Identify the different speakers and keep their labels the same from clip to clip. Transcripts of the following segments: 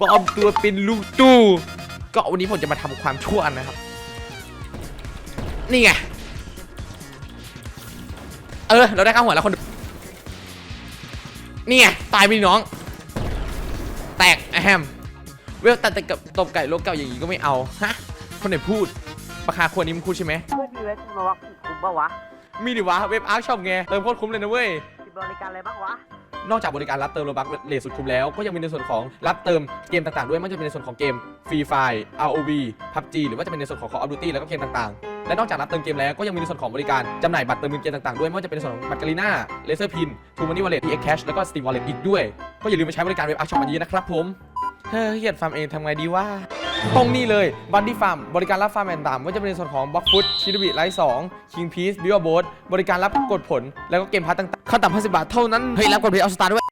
Speaker 1: ปลอมตัวเป็นลูกตู้ ก็วันนี้ผมจะมาทำความชั่วนะครับ นี่ไง เออ เราได้ข้าวหัวแล้วคนดูนี่ไง ตายไปดิน้อง แตกอะแฮมเวลตัดแต่กับตบไก่โลกเก่าอย่างนี้ก็ไม่เอา ฮะ คนไหนพูดราคาควรนี้มึงพูดใช่ไหม
Speaker 2: ไม่มีเว็บมาวักคุ้มปะวะ
Speaker 1: มีดิวะ เว็บอาร์คช็อปไงเติมโคตรคุ้มเลยนะเว้ย
Speaker 2: มีบริการอะไรบ้างวะ
Speaker 1: นอกจากบริการรับเติมโลบักเลทสุดคุ้มแล้ว ก็ยังมีในส่วนของรับเติมเกมต่างๆ ด้วยไม่ว่าจะเป็นในส่วนของเกมฟรีไฟ ROV PUBG หรือว่าจะเป็นในส่วนของ Call of Duty แล้วก็เกมต่างๆและนอกจากรับเติมเกมแล้วก็ยังมีในส่วนของบริการจำหน่ายบัตรเติมเงินเกมต่างๆ ด้วยไม่ว่าจะเป็นในส่วนของบัตรกาลีน่าเลเซอร์พินทูมันนี่วอลเล็ตเอ็กแคชแล้วก็สตีมวอลเล็ตอีกด้วย ก็อย่าลืมไปใช้บริการเว็บอาร์ช็อปอันนี้นะครับผม เฮ้ยเฮียดฟาร์มเองทำไงดีว่า ตรงนี้เลยบันดี้ฟาร์มบริการรับฟาร์มแอนด์ตามว่าจะเป็นในส่วนของบล็อกฟุตชิดบิไลท์สองคิงพีซบิวโบสบริการรับกดผล แล้วก็เกมพัทต่างๆขั้นต่ำ50บาทเท่านั้น เฮ้ย รับกดเพลย์เอาสตาร์ด้วย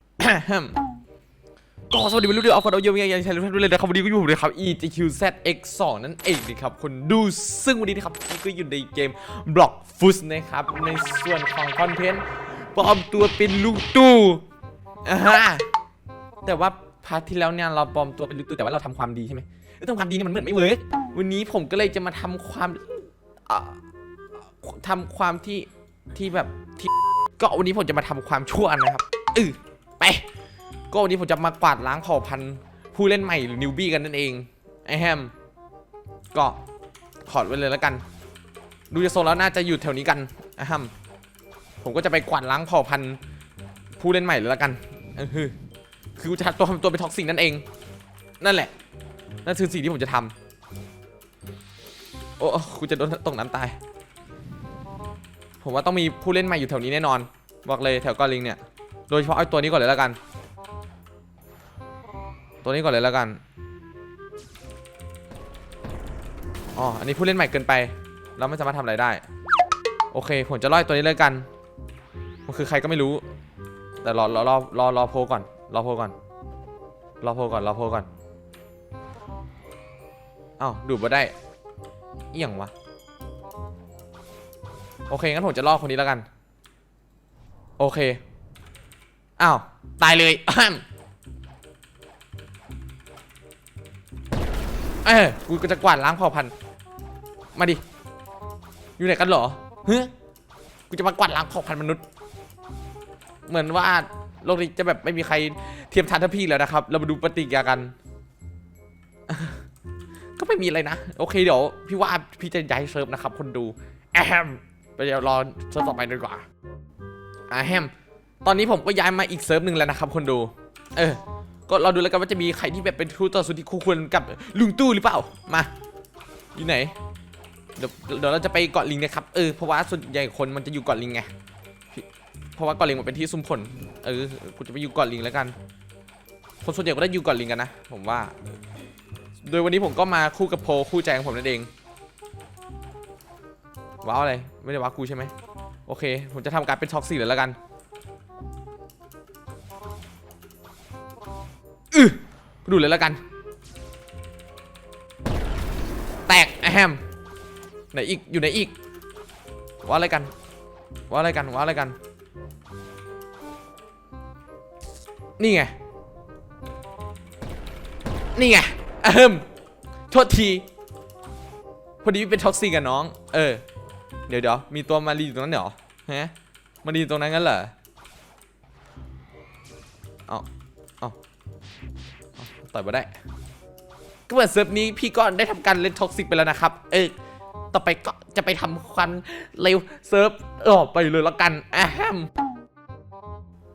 Speaker 1: ก็สวัสดีเป็นรุ่นเดียวเอาคนเอาเยอะยังใช้รุ่นด้วยเลยนะครับวันนี้ก็อยู่ผมเลยครับ EGQZX2 นั่นเองนะครับคนดูซึ่งวันนี้นะครับนี่ก็อยู่ในเกม Block f u s นะครับในส่วนของคอนเทนต์ปลอมตัวเป็นลูกตู้อ่าฮะแต่ว่า พาร์ทที่แล้วเนี่ยเราปลอมตัวเป็นลูกตู้แต่ว่าเราทำความดีใช่ไหมเอ้ยทำความดีเนี่ยมันเหมือนไม่เวิร์กวันนี้ผมก็เลยจะมาทำความอ่าทำความที่ที่แบบที่ก็วันนี้ผมจะมาทำความชั่วนะครับเออไป ก็วันนี้ผมจะมากวาดล้างเผ่าพันธุ์ผู้เล่นใหม่หรือนิวบี้กันนั่นเองไอแฮมก็ถอดไว้เลยแล้วกัน ดูจะโซนแล้วน่าจะอยู่แถวนี้กันไอแฮมผมก็จะไปกวาดล้างเผ่าพันธุ์ผู้เล่นใหม่เลยแล้วกันเออ คือกูจะทำตัวทำตัวเป็นท็อกซิกนั่นเอง นั่นแหละ นั่นคือสิ่งที่ผมจะทำโอ้กูจะโดนตกน้ำตาย ผมว่าต้องมีผู้เล่นใหม่อยู่แถวนี้แน่นอน บอกเลยแถวกอลิงเนี่ย โดยเฉพาะไอ้ตัวนี้ก่อนเลยแล้วกัน ตัวนี้ก่อนเลยแล้วกัน อ๋อ อันนี้ผู้เล่นใหม่เกินไป เราไม่สามารถทำอะไรได้ โอเค ผมจะล่อยตัวนี้เลยกัน มันคือใครก็ไม่รู้ แต่รอรอรอรอรอโพลก่อน รอโพลก่อน รอโพลก่อน รอโพลก่อน เอ้าดูดมาได้ เอี่ยงวะ โอเค งั้นผมจะล่อคนนี้แล้วกัน โอเค อ้าว ตายเลย เออกูจะกวาดล้างเผ่าพันธุ์ มาดิ อยู่ไหนกันเหรอเฮ้ยกูจะมากวาดล้างเผ่าพันธุ์มนุษย์ เหมือนว่า โลกนี้จะแบบไม่มีใครเทียมทันทัพพี่แล้วนะครับ เรามาดูปฏิกิริยากัน ก็ไม่มีอะไรนะ โอเคเดี๋ยว พี่ว่าพี่จะย้ายเซิร์ฟนะครับ คนดูแอมไปเดี๋ยวรอเซิร์ฟต่อไปดีกว่าอ่าแฮมตอนนี้ผมก็ย้ายมาอีกเซิร์ฟหนึ่งแล้วนะครับ คนดู เออ ก็เราดูแล้วกันว่าจะมีใครที่แบบเป็นทูตต่อสู้ที่คู่ควรกับลุงตู้หรือเปล่า มา อยู่ไหน เดี๋ยวเดี๋ยวเราจะไปเกาะลิงนะครับ เออ เพราะว่าส่วนใหญ่คนมันจะอยู่เกาะลิงไง เพราะว่าเกาะลิงมันเป็นที่ซุ่มผลเออกูจะไปอยู่เกาะลิงแล้วกัน คนส่วนใหญ่ก็ได้อยู่เกาะลิงกันนะผมว่า โดยวันนี้ผมก็มาคู่กับโพคู่ใจของผมนั่นเองว้าวอะไรไม่ได้ว้าวกูใช่ไหมโอเค ผมจะทำการเป็นท็อกซี่เลยแล้วกันอือดูเลยแล้วกัน แตกอแฮมไหนอีกอยู่ไหนอีกว่าอะไรกันว่าอะไรกันว่าอะไรกัน นี่ไง นี่ไงอะเฮิมโทษที พอดีเป็นท็อกซี่กับน้อง เออ เดี๋ยวเดี๋ยวมีตัวมารีอยู่ตรงนั้นเหรอฮะมารีอยู่ตรงนั้นงั้นเหรอ เอาเอาต่อยมาได้ ก็เหมือนเซิร์ฟนี้พี่ก็ได้ทำการเล่นท็อกซิกไปแล้วนะครับ เออต่อไปก็จะไปทำควันเร็วเซิร์ฟออกไปเลยแล้วกันอะแฮม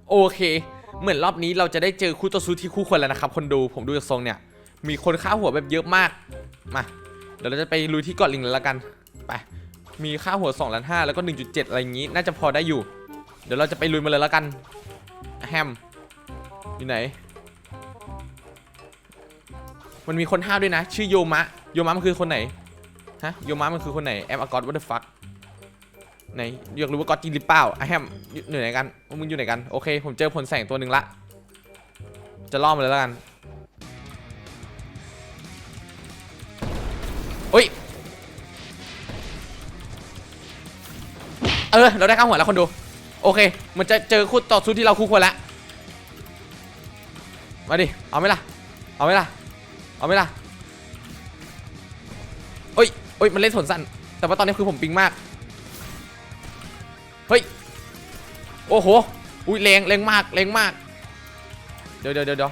Speaker 1: โอเค เหมือนรอบนี้เราจะได้เจอคู่ต่อสู้ที่คู่ควรแล้วนะครับคนดูผมดูจากทรงเนี่ย มีคนฆ่าหัวแบบเยอะมากมาเดี๋ยวเราจะไปลุยที่เกาะลิงแล้วกันไปมีค่าหัว2ล้าน5แล้วก็ 1.7 อะไรอย่างงี้ น่าจะพอได้อยู่ เดี๋ยวเราจะไปลุยมาเลยแล้วกันแฮมอยู่ไหน มันมีคนห้าวด้วยนะ ชื่อโยมะ โยมะมันคือคนไหน ฮะ โยมะมันคือคนไหน แอมอากอตวัตเตอร์ฟัก ไหนอยากรู้ว่าก็อตจริงหรือเปล่าไอะแฮมอยู่ไหนกันมึงอยู่ไหนกันโอเค ผมเจอผลแสงตัวหนึ่งละจะล่อมาเลยแล้วกันโอ้ยเออ เราได้ข้าวหัวแล้วคนดู โอเค มันจะเจอคู่ต่อสู้ที่เราคู่ควรแล้วมาดิ เอาไหมล่ะ เอาไหมล่ะ เอาไหมล่ะเอ้ยเอ้ยมันเล่นสนสั้นแต่ว่าตอนนี้คือผมปิงมาก เฮ้ย โอ้โห อุ้ยแรงแรงมากแรงมากเดี๋ยวเดี๋ยวเดี๋ยวเดี๋ยว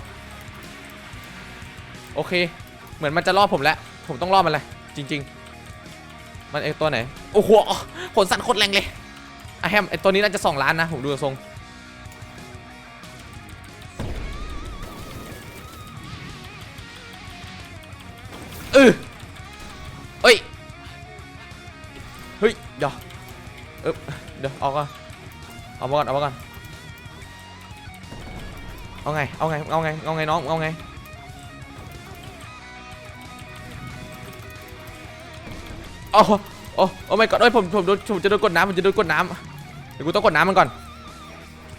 Speaker 1: โอเค เหมือนมันจะล่อผมแล้ว ผมต้องล่อมันเลยจริง ๆ มันไอตัวไหน โอ้โหขนสั่นโคตรแรงเลยอะแฮมไอตัวนี้น่าจะสองล้านนะ ผมดูทรง เออ เดี๋ยวเอาก่อนเอามาก่อนเอามาก่อนเอาไงเอาไงเอาไงเอาไงน้องเอาไงโอ้โหโอ้โอ้ไม่กดเอ้ยผมผมโดนผมจะโดนกดน้ำผมจะโดนกดน้ำเดี๋ยวกูต้องกดน้ำมันก่อน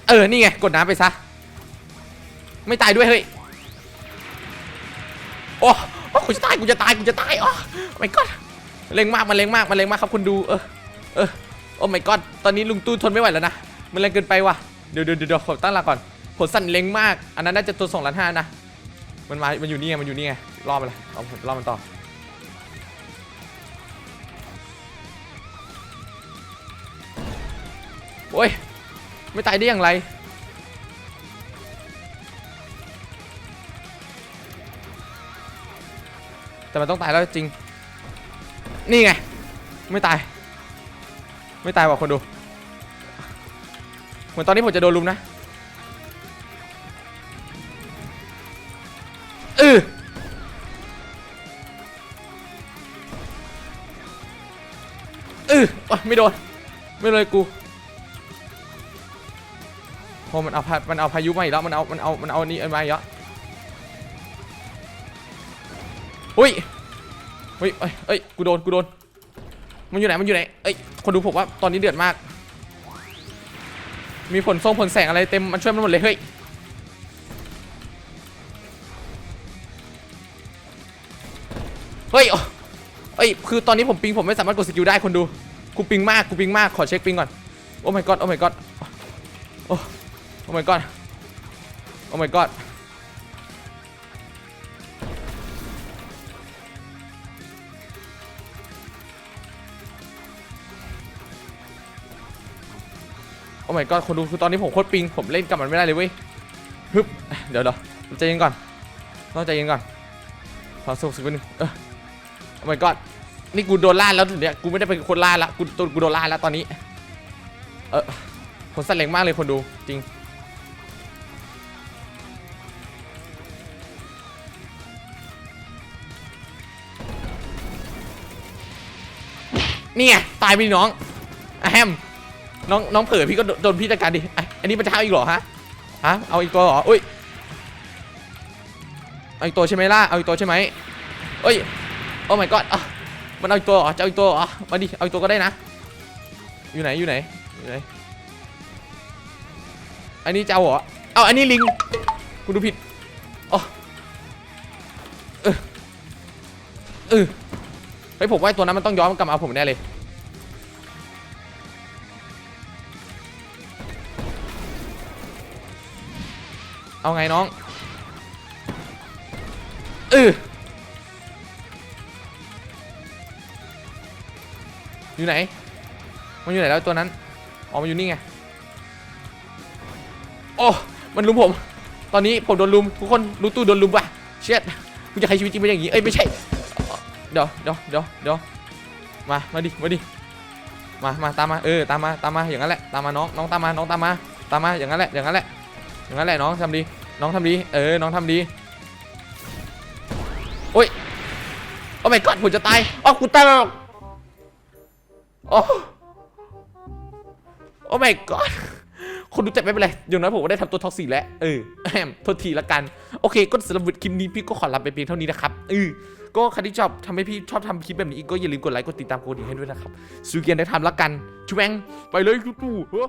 Speaker 1: เออนี่ไงกดน้ำไปซะไม่ตายด้วยเฮ้ยโอ้โอ้กูจะตายกูจะตายกูจะตายอ๋อไม่กดเล็งมากมันเล็งมากมันเล็งมากครับคุณดูเออเออ โอ้ไม่กดตอนนี้ลุงตู้ทนไม่ไหวแล้วนะ มันแรงเกินไปว่ะ เดี๋ยวเดี๋ยวเดี๋ยวขอตั้งหลักก่อนผลสั่นเล็งมาก อันนั้นน่าจะตัวสองล้านห้านะ มันมา มันอยู่นี่ไง มันอยู่นี่ไงรอมันเลยเอาผมรอมันต่อ โอ้ย ไม่ตายได้อย่างไรแต่มันต้องตายแล้วจริง นี่ไง ไม่ตาย ไม่ตายว่ะคนดู เหมือนตอนนี้ผมจะโดนลุมนะเออเออโอ๊ยไม่โดน ไม่เลยกูโอมันเอาพามันเอาพายุมาอีกแล้ว มันเอา มันเอา มันเอานนี้มาอีกแล้วอุ้ยเฮ้ยเอ้ยเอ้ย กูโดน กูโดน มันอยู่ไหน มันอยู่ไหน เอ้ย คนดูผมว่าตอนนี้เดือดมาก มีผลทรงผลแสงอะไรเต็ม มันช่วยมันหมดเลย เฮ้ย เฮ้ยเอ้ย คือตอนนี้ผมปิงผมไม่สามารถกดสกิลได้คนดู กูปิงมาก กูปิงมาก ขอเช็คปิงก่อน โอ้ my god โอ้ my god โอ้ โอ้ my god โอ้ my god อ้ my god คนดูคือตอนนี้ผมโคตรปิง ผมเล่นกับมันไม่ได้เลยเว้ยฮึบเดี๋ยวเดี๋ยวใจเย็นก่อนต้องใจเย็นก่อนขอสุกสักนิดนึงเออโอ้ my god นี่กูโดนล่าแล้วเนี้ยกูไม่ได้เป็นคนล่าละกูตัวกูโดนล่าแล้วตอนนี้ เออผมสั่นแรงมากเลยคนดูจริงเนี่ไงตายไปน้องอะแฮม น้องน้องเผลอพี่ก็โดนพี่จัดการดิไอ้อันนี้มันจะเอาอีกเหรอฮะฮะเอาอีกตัวเหรออุ้ยเอาอีกตัวใช่ไหมล่ะเอาอีกตัวใช่ไหมเอ้ยโอ้ my god อะมันเอาอีกตัวเหรอจะเอาอีกตัวเหรอมาดิเอาอีกตัวก็ได้นะ อยู่ไหนอยู่ไหนอยู่ไหนอันนี้จะเอาเหรอเอาอันนี้ลิงกูดูผิดอ๋อเออเออเฮ้ยผมว่าตัวนั้นมันต้องย้อนกลับมาเอาผมแน่เลย เอาไงน้องเอออยู่ไหน มันอยู่ไหนแล้วตัวนั้นอ๋อมันอยู่นี่ไง โอ้ มันลุมผม ตอนนี้ผมโดนลุม ทุกคนรู้ตู้โดนลุมว่ะ เช็ดกูจะใช้ชีวิตจริงเป็นอย่างนี้ เอ้ยไม่ใช่ เดี๋ยวเดี๋ยวเดี๋ยวเดี๋ยวมา มาดิ มาดิ มา มาตามมา เออ ตามมา ตามมา อย่างนั้นแหละ ตามมาน้อง น้องตามมา น้องตามมา ตามมา อย่างนั้นแหละ อย่างนั้นแหละ อย่างนั้นแหละน้องทำดี น้องทำดี เออ น้องทำดี โอ้ย โอ้ my god ผมจะตายอ๋อกูตายแล้วโอ้โอ้ my god คนดูเจ็บไม่เป็นไรอย่างน้อยผมก็ได้ทำตัวท็อกซี่แล้ว เออแอมโทษทีละกัน โอเค ก็สำหรับคลิปนี้พี่ก็ขอลาไปเพียงเท่านี้นะครับ เออ ก็ใครที่ชอบทำให้พี่ชอบทำคลิปแบบนี้อีกก็อย่าลืมกดไลค์ กดติดตามกดดิ่งให้ด้วยนะครับซูเกียนได้ทำละกันชูแวงไปเลยทุกๆเฮ้อ